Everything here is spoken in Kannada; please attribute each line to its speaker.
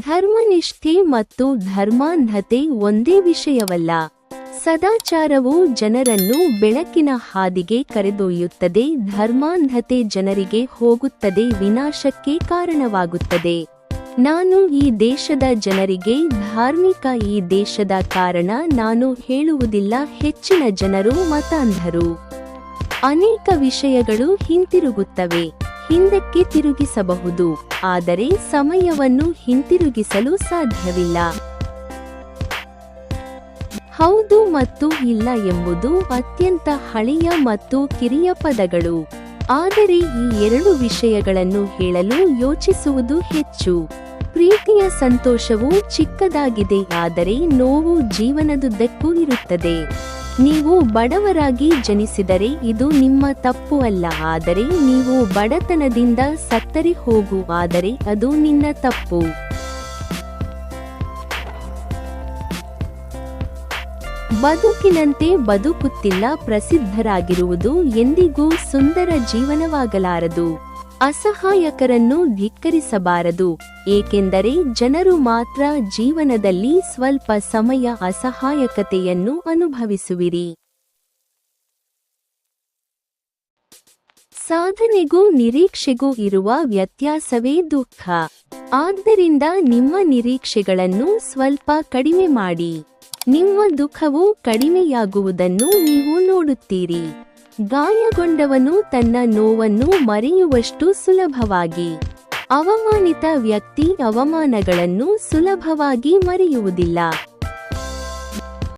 Speaker 1: ಧರ್ಮನಿಷ್ಠೆ ಮತ್ತು ಧರ್ಮಾಂಧತೆ ಒಂದೇ ವಿಷಯವಲ್ಲ. ಸದಾಚಾರವು ಜನರನ್ನು ಬೆಳಕಿನ ಹಾದಿಗೆ ಕರೆದೊಯ್ಯುತ್ತದೆ, ಧರ್ಮಾಂಧತೆ ಜನರಿಗೆ ಹೋಗುತ್ತದೆ, ವಿನಾಶಕ್ಕೆ ಕಾರಣವಾಗುತ್ತದೆ. ನಾನು ಈ ದೇಶದ ಜನರಿಗೆ ಧಾರ್ಮಿಕ ಈ ದೇಶದ ಕಾರಣ ನಾನು ಹೇಳುವುದಿಲ್ಲ, ಹೆಚ್ಚಿನ ಜನರು ಮತಾಂಧರು. ಅನೇಕ ವಿಷಯಗಳು ಹಿಂತಿರುಗುತ್ತವೆ. ಹಿಂದಕ್ಕೆ ತಿರುಗಿಸಬಹುದು, ಆದರೆ ಸಮಯವನ್ನು ಹಿಂತಿರುಗಿಸಲು ಸಾಧ್ಯವಿಲ್ಲ. ಹೌದು ಮತ್ತು ಇಲ್ಲ ಎಂಬುದು ಅತ್ಯಂತ ಹಳೆಯ ಮತ್ತು ಕಿರಿಯ ಪದಗಳು. ಆದರೆ ಈ ಎರಡು ವಿಷಯಗಳನ್ನು ಹೇಳಲು ಯೋಚಿಸುವುದು ಹೆಚ್ಚು. ಪ್ರೀತಿಯ ಸಂತೋಷವು ಚಿಕ್ಕದಾಗಿದೆ, ಆದರೆ ನೋವು ಜೀವನದುದ್ದಕ್ಕೂ ಇರುತ್ತದೆ. ನೀವು ಬಡವರಾಗಿ ಜನಿಸಿದರೆ ಇದು ನಿಮ್ಮ ತಪ್ಪು ಅಲ್ಲ. ಆದರೆ ನೀವು ಬಡತನದಿಂದ ಸತ್ತರೆ ಹೋಗುವಾದರೆ ಅದು ನಿನ್ನ ತಪ್ಪು. ಬದುಕಿನಂತೆ ಬದುಕುತ್ತಿಲ್ಲ ಪ್ರಸಿದ್ಧರಾಗಿರುವುದು ಎಂದಿಗೂ ಸುಂದರ ಜೀವನವಾಗಲಾರದು. ಅಸಹಾಯಕರನ್ನು ಧಿಕ್ಕರಿಸಬಾರದು. ಏಕೆಂದರೆ ಜನರು ಮಾತ್ರ ಜೀವನದಲ್ಲಿ ಸ್ವಲ್ಪ ಸಮಯ ಅಸಹಾಯಕತೆಯನ್ನು ಅನುಭವಿಸುವಿರಿ. ಸಾಧನೆಗೂ ನಿರೀಕ್ಷೆಗೂ ಇರುವ ವ್ಯತ್ಯಾಸವೇ ದುಃಖ. ಆದ್ದರಿಂದ ನಿಮ್ಮ ನಿರೀಕ್ಷೆಗಳನ್ನು ಸ್ವಲ್ಪ ಕಡಿಮೆ ಮಾಡಿ. ನಿಮ್ಮ ದುಃಖವು ಕಡಿಮೆಯಾಗುವುದನ್ನು ನೀವು ನೋಡುತ್ತೀರಿ. ಗಾಯಗೊಂಡವನು ತನ್ನ ನೋವನ್ನು ಮರೆಯುವಷ್ಟು ಸುಲಭವಾಗಿ. ಅವಮಾನಿತ ವ್ಯಕ್ತಿ ಅವಮಾನಗಳನ್ನು ಸುಲಭವಾಗಿ ಮರೆಯುವುದಿಲ್ಲ.